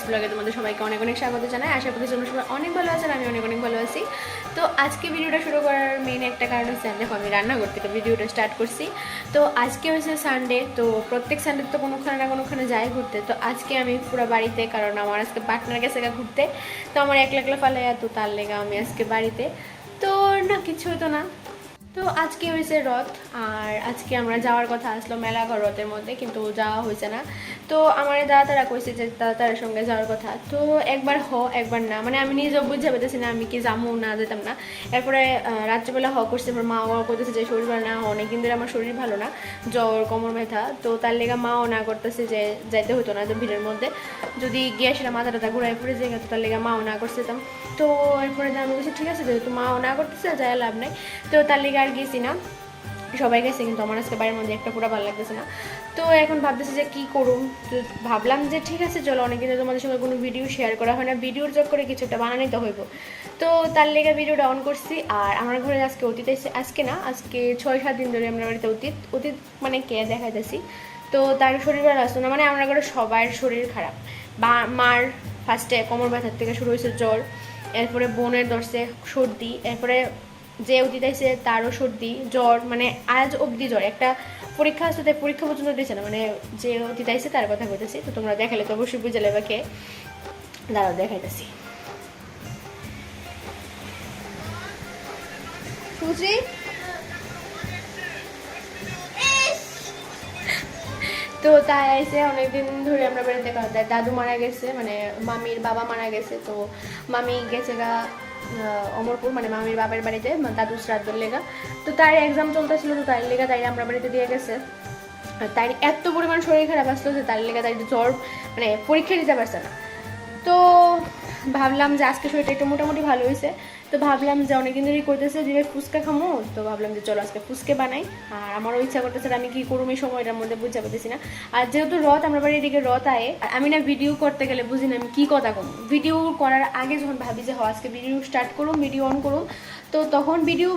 Guys ব্লগে তোমাদের সবাইকে অনেক অনেক স্বাগত জানাই। আশা করি তোমরা সবাই অনেক ভালো আছেন আমি অনেক অনেক ভালো আছি। তো আজকে ভিডিওটা শুরু করার মেন একটা কারণ হচ্ছে, দেখো আমি রান্না করতে তো ভিডিওটা স্টার্ট করছি। তো আজকে হচ্ছে সানডে তো প্রত্যেক সানডে তো কোনোখানে না কোনোখানে যাই ঘুরতে। তো আজকে আমি পুরো বাড়িতে, কারণ আমার আজকে পার্টনার গেছে ঘুরতে। তো আমার একলা একলা ফালে তো তার লেগে আমি আজকে বাড়িতে। তো না, কিছু হতো না। তো আজকে হয়েছে রথ, আর আজকে আমরা যাওয়ার কথা আসলো মেলাঘর রথের মধ্যে, কিন্তু যাওয়া হয়েছে না। তো আমার দাদা তারা কইছে যে দাদা তার সঙ্গে যাওয়ার কথা। তো একবার হ, একবার না মানে আমি নিজেও বুঝতে পেরেছি না আমি কি যাব না যেতাম না। এরপরে রাত্রিবেলা হ করছে এবার মা ও করতেছে যে শরীর ভালো না, অনেকদিন ধরে আমার শরীর ভালো না, জ্বর, কোমর ব্যথা। তো তার লেগে মাও না করতেছে যে যাইতে হতো না যে ভিড়ের মধ্যে। যদি গিয়ে সেটা মাথা টাথা ঘুরাই পড়ে যায়, তো তার লেগে মাও না করতেতাম তো এরপরে আমি বলছি ঠিক আছে, যেহেতু মাও না করতেছে যায় লাভ নাই। তো তার লেগে আর গেছি না। সবাই গেছে, কিন্তু আমার আজকে বাড়ির মধ্যে একটা পুরো ভালো লাগতেছে না। তো এখন ভাবতেছি যে কি করুম? তো ভাবলাম যে ঠিক আছে, চলো অনেকদিন তোমাদের সঙ্গে কোনো ভিডিও শেয়ার করা হয় না। ভিডিওর চক করে কিছু একটা বানানি তো হইব। তো তার লেগে ভিডিওটা অন করছি। আর আমার ঘরে আজকে অতীত এসে, আজকে না, আজকে ছয় সাত দিন ধরে আমরা বাড়িতে অতীত অতীত মানে কে দেখাইতেছি। তো তার শরীর ভালো আসতো না? মানে আমরা ঘরে সবার শরীর খারাপ। বা, মার ফার্স্টে কোমর ব্যথার থেকে শুরু হয়েছে জ্বর, এরপরে বোনের ধরছে সর্দি, এরপরে যে আইসে তারও সর্দি, জ্বর মানে আজ অবধি জ্বর। একটা পরীক্ষা আসতে তাই পরীক্ষা পর্যন্ত দিয়েছে না মানে যে আইসে তার কথা কইতেছি তো তোমরা দেখালে তো অবশ্যই বুঝে নেবে কে দাঁড়াও, দেখাইতেছি। সুশ্রী তো তাই এসে অনেকদিন ধরে আমরা কথা দাদু মারা গেছে মানে মামির বাবা মারা গেছে, তো মামি গেছে গা অমরপুর মানে মামির বাবার বাড়িতে দাদু শ্রাদ্ধর লেগা। তো তার এক্সাম চলতেছিল তো তার লেগা তাই আমরা বাড়িতে দিয়ে গেছে। তার এত পরিমাণ শরীর খারাপ আসলো যে তার লেগে তার জ্বর মানে পরীক্ষা দিতে পারছে না। তো ভাবলাম যে আজকে শরীরটা একটু মোটামুটি ভালো হয়েছে। তো ভাবলাম যে অনেকদিন ধরেই করতেছে যে, ফুচকা খামো। তো ভাবলাম যে, চলো আজকে ফুচকে বানাই। আর আমারও ইচ্ছা করতেছে আমি কি করুম এই সময়টার মধ্যে বুঝতে পারতেছি না। আর যেহেতু রথ, আমরা বাড়ির দিকে রথ আয়ে আমি না ভিডিও করতে গেলে বুঝি না আমি কী কথা কম। ভিডিও করার আগে যখন ভাবি যে, হ, আজকে ভিডিও স্টার্ট করুম ভিডিও অন করুম, তো তখন ভিডিও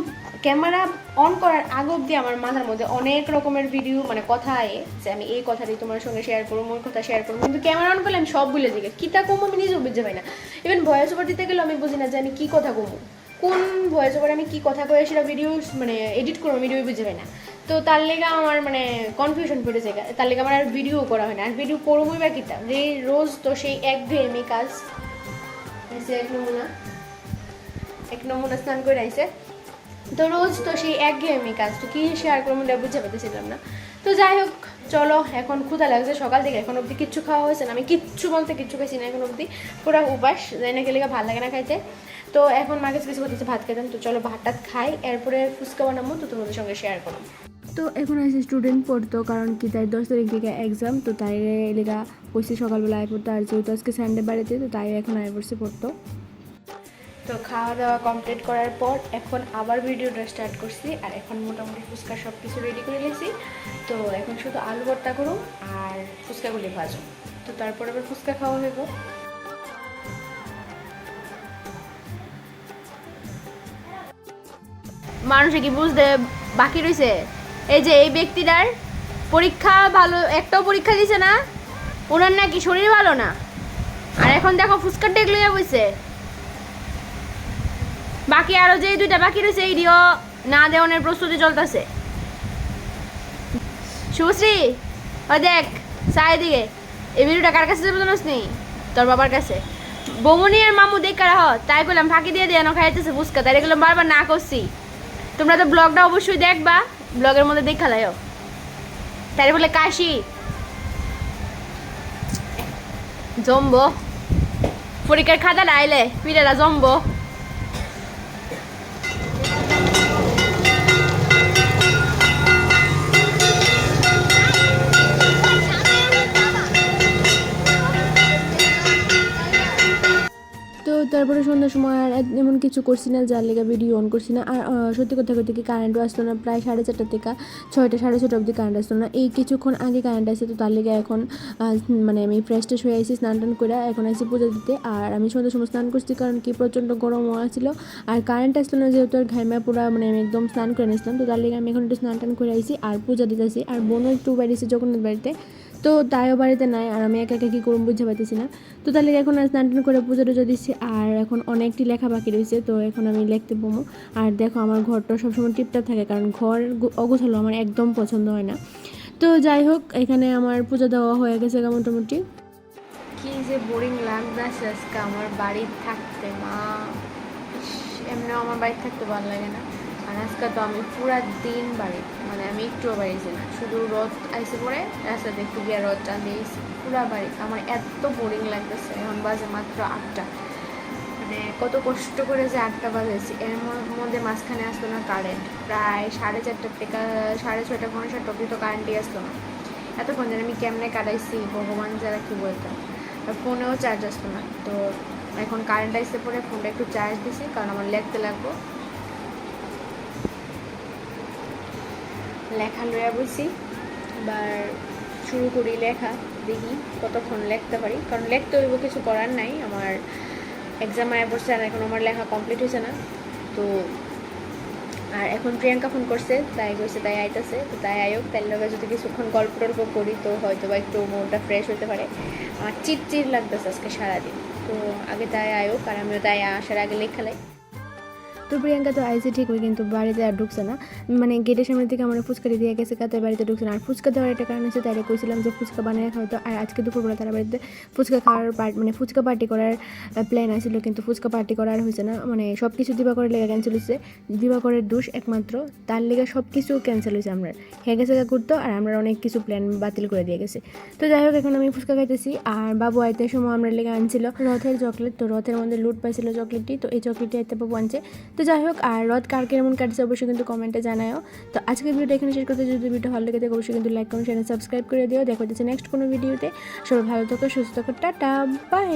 ক্যামেরা অন করার আগ অবধি আমার মাথার মধ্যে অনেক রকমের ভিডিও মানে কথা আয়ে, যে আমি এই কথাটি তোমার সঙ্গে শেয়ার করব ওই কথা শেয়ার করব কিন্তু ক্যামেরা অন করলে আমি সব ভুলে যাই। কিতা কম আমি নিজেও বুঝতে পাই না। ইভেন ভয়েস ওভার দিতে গেলেও আমি বুঝি না যে, আমি কী কথা কমু। কোন ভয়েস ওভার আমি কি কথা কয়ে সেটা ভিডিও মানে এডিট করব ভিডিও পাই না। তো তার লেগে আমার মানে কনফিউশন পড়ে যায় তার লেগে আমার আর ভিডিও করা হয় না। আর ভিডিও করবোই বা কিতা? যে রোজ তো সেই এক ঘেয়েমি কাজ। এক নমুনা। এক নমুনা স্নান করে আইসে তো রোজ তো সেই এক একঘেয়েমি কাজ। তো কি শেয়ার করব এটা বুঝতে পারতেছিলাম না। তো যাই হোক, চলো, এখন ক্ষুধা লাগছে সকাল থেকে। এখন অবধি কিচ্ছু খাওয়া হয়েছে না। আমি কিচ্ছু বলতে কিচ্ছু খাইছি না এখন অবধি। পুরো উপাস। যাই না গেলে ভালো লাগে না খাইতে। তো এখন মাকে কিছু করতেছে ভাত খেতাম তো চলো ভাতটা খাই এরপরে ফুচকা বানাবো তো তোমাদের সঙ্গে শেয়ার করব। তো এখন আছে স্টুডেন্ট পড়তো কারণ কি তাই দশ তারিখ থেকে এক্সাম তো তাই এলাকা কইছে সকালবেলা আয় পড়তো আর যেহেতু আজকে সানডে বাড়িতে তো তাই এখন আয় পড়ছে পড়তো। তো খাওয়া দাওয়া কমপ্লিট করার পর এখন আবার ভিডিওটা স্টার্ট করছি আর এখন মোটামুটি ফুচকা সব কিছু রেডি করে নিয়েছি। তো এখন শুধু আলু ভর্তা করুন আর ফুচকাগুলি ভাজো তো তারপর আবার ফুচকা খাওয়া হইব। মানুষে কি বুঝতে বাকি রয়েছে এই যে এই ব্যক্তিটার পরীক্ষা ভালো, একটাও পরীক্ষা দিছে না, ওনার নাকি শরীর ভালো না। আর এখন দেখো ফুচকার টেক লইয়া বইছে। বাকি আরও যে দুইটা বাকি রয়েছে এইটিও না দেওয়ানের প্রস্তুতি চলতেছে। শুভশ্রী ও দেখ চাই দিকে এই ভিডিওটা কার কাছে যাবে নি? তোর বাবার কাছে। বমনি আর মামু দেখ কারা হ তাই করলাম ফাঁকি দিয়ে দিয়ে খাইতেছে ফুচকা, তাই বারবার না করছি। তোমরা তো ব্লগটা অবশ্যই দেখবা। ব্লগের মধ্যে দেখা যায় তাই বলে, কাশি। জম্বো। পরীক্ষার খাতা না আইলে পিড়ারা জম্বো। সন্ধ্যার সময় আর এমন কিছু করছি না, যার লেগে ভিডিও অন করছি না। আর সত্যি কথা কইতে কি কারেন্টও আসতো না, প্রায় সাড়ে চারটা থেকে ছয়টা, সাড়ে ছটা অবধি কারেন্ট আসতো না। এই কিছুক্ষণ আগে কারেন্ট আসছে, তো তার লেগে এখন মানে আমি ফ্রেশ ট্রেশ হয়ে আইসি স্নান টান করে এখন আসি পুজো দিতে। আর আমি সন্ধ্যার সময় স্নান করছি, কারণ কি, প্রচণ্ড গরম হওয়া ছিল আর কারেন্ট আসলো না, যেহেতু আর ঘাইমা পুরা মানে আমি একদম স্নান করে নিয়েছিলাম, তো তার লেগে আমি এখন একটু স্নান টান করে আইসি আর পূজা দিতেছি আর বোনও একটু বেরিয়েছি জগন্নাথ বাড়িতে। তো তাইও বাড়িতে নাই আর আমি একা একা কী করব বুঝতে পারতেছি না। তো তাহলে এখন আর স্নান টান করে পুজো টুজো দিচ্ছি আর এখন অনেকটি লেখা বাকি রয়েছে তো এখন আমি লিখতে বমো। আর দেখো আমার ঘরটা সবসময় টিপটাপ থাকে কারণ ঘর অগোছালো আমার একদম পছন্দ হয় না। তো যাই হোক এখানে আমার পুজো দেওয়া হয়ে গেছে মোটামুটি। কি যে বোরিং লাগতেছে আজকে আমার বাড়ি থাকতে মা। ইস, এমনিও আমার বাড়ি থাকতে ভালো লাগে না। আর আজকে তো আমি পুরা দিন বাড়ি মানে আমি একটুও বাড়িছি না। শুধু রথ আইসে পরে, রাস্তাতে একটু গিয়ে রথ টান দিয়েছি পুরা বাড়ি, আমার এত বোরিং লাগতেছে। এখন বাজে মাত্র আটটা। মানে কত কষ্ট করে যে আটটা বাজেছি। এর মধ্যে মাঝখানে আসতো না কারেন্ট প্রায় সাড়ে চারটার থেকে, সাড়ে ছয়টা পনেরো সাতটা অব্দি তো কারেন্টই আসতো না। এতক্ষণ ধরে আমি কেমনে কাটাইছি? ভগবান যারা কী বলতাম ফোনেও চার্জ আসতো না। তো এখন কারেন্ট আসতে পরে, ফোনটা একটু চার্জ দিছি, কারণ আমার লিখতে লাগবো। লেখা লইয়া বসি এবার শুরু করি লেখা, দেখি কতক্ষণ লিখতে পারি। কারণ লিখতে হইব কিছু করার নাই। আমার এক্সাম আয়া পড়ছে আর এখন আমার লেখা কমপ্লিট হয়েছে না। তো আর এখন প্রিয়াঙ্কা ফোন করছে, তাই কইছে তাই আইতাছে। তো তাই আয়োগ, তাই লগে যদি কিছুক্ষণ গল্প টল্প করি, তো হয়তো বা একটু মনটা ফ্রেশ হতে পারে। আমার চিটচির লাগতেছে আজকে সারাদিন। তো আগে তাই আয়োগ আর আমিও তাই আসার আগে লেখালাই তো প্রিয়াঙ্কা তো আইসে ঠিক ওই কিন্তু বাড়িতে আর ঢুকছে না। মানে গেটের সামনে থেকে আমার ফুচকাটি দিয়ে গেছে, কাতে বাড়িতে ঢুকছে না। আর ফুচকা দেওয়ার একটা কারণ হচ্ছে তাই কইছিলাম যে ফুচকা বানিয়ে খাওয়াতো আর আজকে দুপুরবেলা তারা বাড়িতে ফুচকা খাওয়ার পার্ট মানে ফুচকা পার্টি করার প্ল্যান আছিল কিন্তু ফুচকা পার্টি করার হয়েছে না। মানে সব কিছু দিবাকরের লেগে ক্যান্সেল হয়েছে দিবাকরের দোষ একমাত্র, তার লেগে সব কিছু ক্যান্সেল হয়েছে আমরা। হয়ে গেছে ঘুরতো, আর আমরা অনেক কিছু প্ল্যান বাতিল করে দিয়ে গেছে। তো যাই হোক, এখন আমি ফুচকা খাইতেছি, আর বাবু আইতে সময় আমরা লেগে আনছিল। রথের চকলেট তো রথের মধ্যে লুট পাইছিল চকলেটটি তো এই চকলেটটি আইতে বাবু আনছে। তো যাই হোক, আর রথ কার কেমন কাটছে অবশ্যই কিন্তু কমেন্টে জানায়ও। তো আজকে ভিডিওটা এখানে শেষ করতে, যদি ভিডিও ভালো লাগে থাকে, অবশ্যই কিন্তু লাইক কমেন্ট চ্যানেল সাবস্ক্রাইব করে দিও। দেখো হচ্ছে নেক্সট কোনো ভিডিওতে সবাই ভালো থাকো, সুস্থ থাকো, টাটা বাই